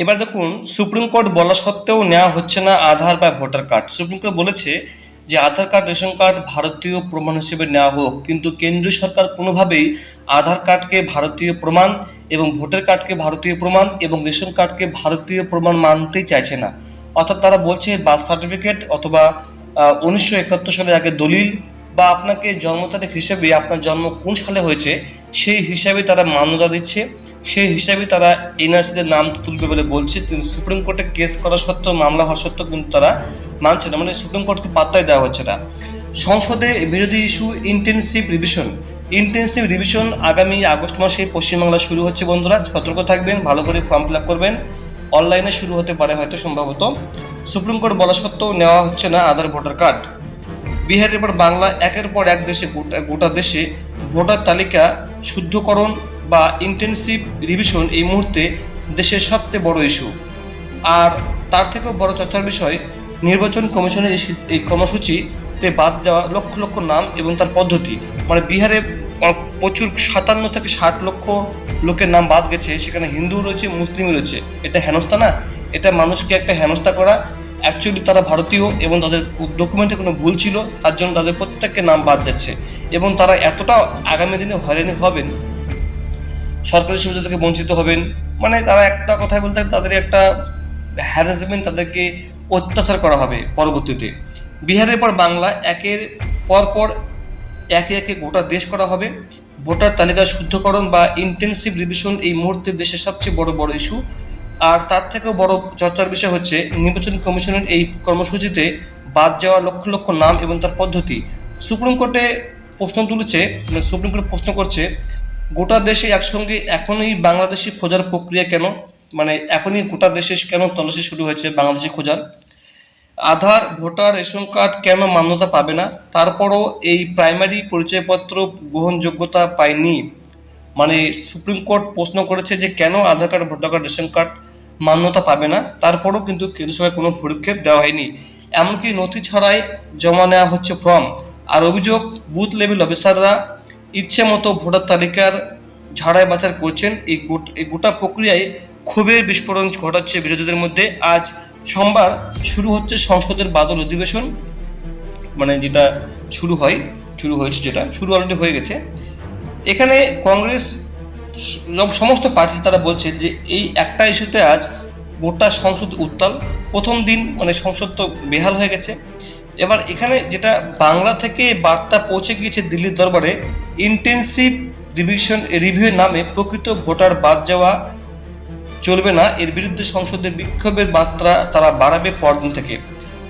এবার দেখুন, supreme court বলা সত্ত্বেও নেওয়া হচ্ছে না আধার বা ভোটার কার্ড। সুপ্রিম কোর্ট বলেছে যে আধার কার্ড, রেশন কার্ড ভারতীয় প্রমাণ হিসেবে নেওয়া হোক, কিন্তু কেন্দ্রীয় সরকার কোনোভাবেই আধার কার্ডকে ভারতীয় প্রমাণ এবং ভোটার কার্ডকে ভারতীয় প্রমাণ এবং রেশন কার্ডকে ভারতীয় প্রমাণ মানতেই চাইছে না। অর্থাৎ তারা বলছে বার্থ সার্টিফিকেট অথবা উনিশশো একাত্তর সালের আগে দলিল বা আপনাকে জন্ম তারিখ হিসেবে আপনার জন্ম কোন সালে হয়েছে, সেই হিসাবে তারা মান্যতা দিচ্ছে, সেই হিসাবে তারা এনআরসিদের নাম তুলবে বলে বলছে। কিন্তু সুপ্রিম কোর্টে কেস করা সত্ত্বেও, মামলা হওয়া সত্ত্বেও কিন্তু তারা মানছে না। মানে সুপ্রিম কোর্টকে পাত্তাই দেওয়া হচ্ছে না। সংসদে বিরোধী issue intensive revision. Intensive revision আগামী আগস্ট মাসে পশ্চিমবাংলা শুরু হচ্ছে বন্ধুরা। সতর্ক থাকবেন, ভালো করে ফর্ম ফিল করবেন। অনলাইনে শুরু হতে পারে হয়তো সম্ভবত। সুপ্রিম কোর্ট বলা সত্ত্বেও নেওয়া হচ্ছে না আধার, ভোটার কার্ড। বিহারের পর বাংলা একের পর এক দেশে গোটা গোটা দেশে ভোটার তালিকা শুদ্ধকরণ বা ইন্টেন্সিভ রিভিশন এই মুহূর্তে দেশের সবচেয়ে বড় ইস্যু আর তার থেকেও বড় চর্চার বিষয়, নির্বাচন কমিশনের এই কর্মসূচিতে বাদ দেওয়া লক্ষ লক্ষ নাম এবং তার পদ্ধতি। মানে বিহারে প্রচুর সাতান্ন থেকে ষাট লক্ষ লোকের নাম বাদ গেছে। সেখানে হিন্দু রয়েছে মুসলিম রয়েছে। এটা হেনস্থা না? এটা মানুষকে একটা হেনস্থা করা অ্যাকচুয়ালি তারা ভারতীয় এবং তাদের ডকুমেন্টে কোনো ভুল ছিল, তার জন্য তাদের প্রত্যেককে নাম বাদ যাচ্ছে এবং তারা এতটা আগামী দিনে হয়রানি হবেন, সরকারি সুবিধা থেকে বঞ্চিত হবেন মানে তারা একটা কথায় বলতে তাদের একটা হ্যারাসমেন্ট তাদেরকে অত্যাচার করা হবে পরবর্তীতে। বিহারের পর বাংলা একের পর পর একে একে গোটা দেশ করা হবে। ভোটার তালিকা শুদ্ধকরণ বা ইন্টেন্সিভ রিভিশন এই মুহূর্তে দেশের সবচেয়ে বড় বড় ইস্যু আর তার থেকেও বড় চর্চার বিষয় হচ্ছে, নির্বাচন কমিশনের এই কর্মসূচিতে বাদ যাওয়া লক্ষ লক্ষ নাম এবং তার পদ্ধতি। সুপ্রিম কোর্টে প্রশ্ন তুলেছে মানে সুপ্রিম কোর্ট প্রশ্ন করছে, গোটা দেশে একসঙ্গে এখনই বাংলাদেশি খোঁজার প্রক্রিয়া কেন? মানে এখনই গোটা দেশে কেন তল্লাশি শুরু হয়েছে বাংলাদেশি খোঁজার? আধার, ভোটার, রেশন কার্ড কেন মান্যতা পাবে না? তারপরও এই প্রাইমারি পরিচয়পত্র গ্রহণযোগ্যতা পায়নি। মানে সুপ্রিম কোর্ট প্রশ্ন করেছে যে কেন Aadhaar card, voter card, ration card মান্যতা পাবে না। তারপরও কিন্তু কেন্দ্র সরকার কোনো ভূক্ষেপ দেওয়া হয়নি। এমনকি নথি ছাড়াই জমা নেওয়া হচ্ছে ফর্ম। আর অভিযোগ, বুথ লেভেল অফিসাররা ইচ্ছে মতো ভোটার তালিকার ঝাড়াই বাছাই করছেন। এই এই গোটা প্রক্রিয়ায় ক্ষোভের বিস্ফোরণ ঘটাচ্ছে বিরোধীদের মধ্যে। আজ সোমবার শুরু হচ্ছে সংসদের বাদল অধিবেশন। মানে যেটা শুরু হয়, শুরু হয়েছে যেটা, শুরু অলরেডি হয়ে গেছে। এখানে কংগ্রেস সমস্ত পার্টি তারা বলছে যে এই একটা ইস্যুতে আজ গোটা সংসদ উত্তাল। প্রথম দিন মানে সংসদ তো বেহাল হয়ে গেছে। এবার এখানে যেটা বাংলা থেকে বার্তা পৌঁছে গিয়েছে দিল্লির দরবারে ইন্টেন্সিভ রিভিশন রিভিউয়ের নামে প্রকৃত ভোটার বাদ যাওয়া চলবে না। এর বিরুদ্ধে সংসদে বিক্ষোভের মাত্রা তারা বাড়াবে পরদিন থেকে।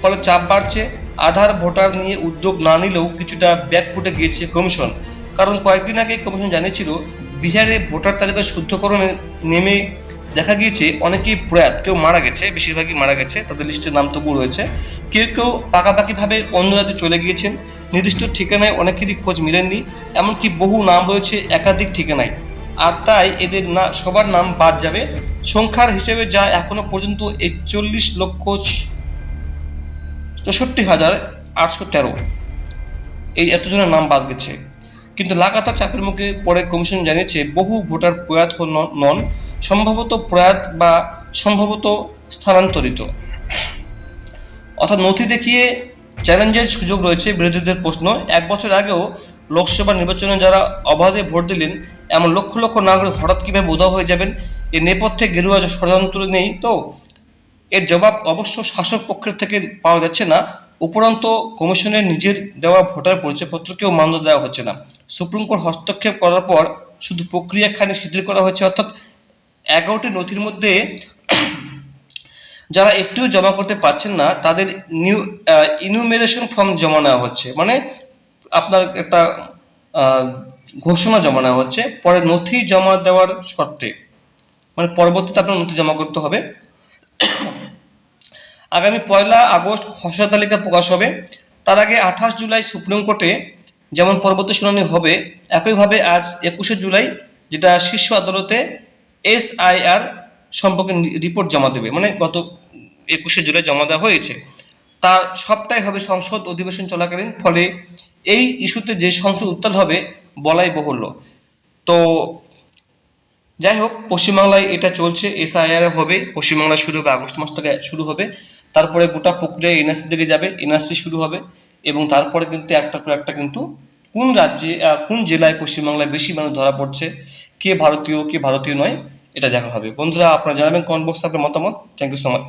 ফলে চাপ বাড়ছে। আধার ভোটার নিয়ে উদ্যোগ না নিলেও কিছুটা ব্যাক ফুটে গিয়েছে কমিশন। কারণ কয়েকদিন আগে কমিশন জানিয়েছিল বিহারে ভোটার তালিকা শুদ্ধকরণে নেমে দেখা গিয়েছে, অনেকেই প্রয়াত, কেউ মারা গেছে, বেশিরভাগই মারা গেছে, তাদের লিস্টের নাম তবু রয়েছে। কেউ কেউ পাকাপাকিভাবে অন্য রাজ্যে চলে গিয়েছেন, নির্দিষ্ট ঠিকানায় অনেকেরই খোঁজ মিলেননি, এমনকি বহু নাম রয়েছে একাধিক ঠিকানায়। আর তাই এদের না, সবার নাম বাদ যাবে। সংখ্যার হিসেবে যা এখনও পর্যন্ত একচল্লিশ লক্ষ চৌষট্টি হাজার আটশো তেরো। এই এতজনের নাম বাদ গেছে। কিন্তু লাগাতার চাপের মুখে পরে কমিশন জানিয়েছে, বহু ভোটার প্রয়াত নন, সম্ভবত প্রয়াত বা সম্ভবত স্থানান্তরিত। অর্থাৎ নথি দেখিয়ে চ্যালেঞ্জের সুযোগ রয়েছে বিরোধীদের প্রশ্ন। এক বছর আগেও লোকসভা নির্বাচনে যারা অবাধে ভোট দিলেন, এমন লক্ষ লক্ষ নাগরিক হঠাৎ কীভাবে উধাও হয়ে যাবেন এর নেপথ্যে গেরুয়া ষড়যন্ত্র নেই তো? এর জবাব অবশ্য শাসক পক্ষের থেকে পাওয়া যাচ্ছে না। উপরন্ত কমিশনের নিজের দেওয়া ভোটার পরিচয়পত্রকেও মান্য দেওয়া হচ্ছে না। সুপ্রিম কোর্ট হস্তক্ষেপ করার পর শুধু প্রক্রিয়াখানি শিথিল করা হয়েছে, অর্থাৎ এগারোটি নথির মধ্যে যারা একটিও জমা করতে পারছেন না, তাদের নিউ ইনুমেরেশন ফর্ম জমা নেওয়া হচ্ছে। মানে আপনার একটা ঘোষণা জমা নেওয়া হচ্ছে, পরে নথি জমা দেওয়ার শর্তে। মানে পরবর্তীতে আপনার নথি জমা করতে হবে। আগামী পয়লা আগস্ট খসড়া তালিকা প্রকাশ হবে। তার আগে আঠাশ জুলাই সুপ্রিম কোর্টে যেমন পরবর্তী শুনানি হবে, একইভাবে আজ একুশে জুলাই যেটা শীর্ষ আদালতে এসআইআর সম্পর্কে রিপোর্ট জমা দেবে মানে গত একুশে জুলাই জমা দেওয়া হয়েছে। তার সবটাই হবে সংসদ অধিবেশন চলাকালীন, ফলে এই ইস্যুতে যে সংসদ উত্তাল হবে বলাই বহুল্য তো যাই হোক, পশ্চিমবাংলায় এটা চলছে, এসআইআর হবে, পশ্চিমবাংলায় শুরু হবে, আগস্ট মাস থেকে শুরু হবে। তারপরে গোটা প্রক্রিয়া এনআরসি দিকে যাবে এনআরসি শুরু হবে এবং তারপরে কিন্তু একটার পর একটা কিন্তু কোন রাজ্যে কোন জেলায় পশ্চিমবাংলায় বেশি মানুষ ধরা পড়ছে, কে ভারতীয় কে ভারতীয় নয়, এটা দেখা হবে। বন্ধুরা, আপনারা জানাবেন কমেন্ট বক্সে আপনার মতামত। Thank you so much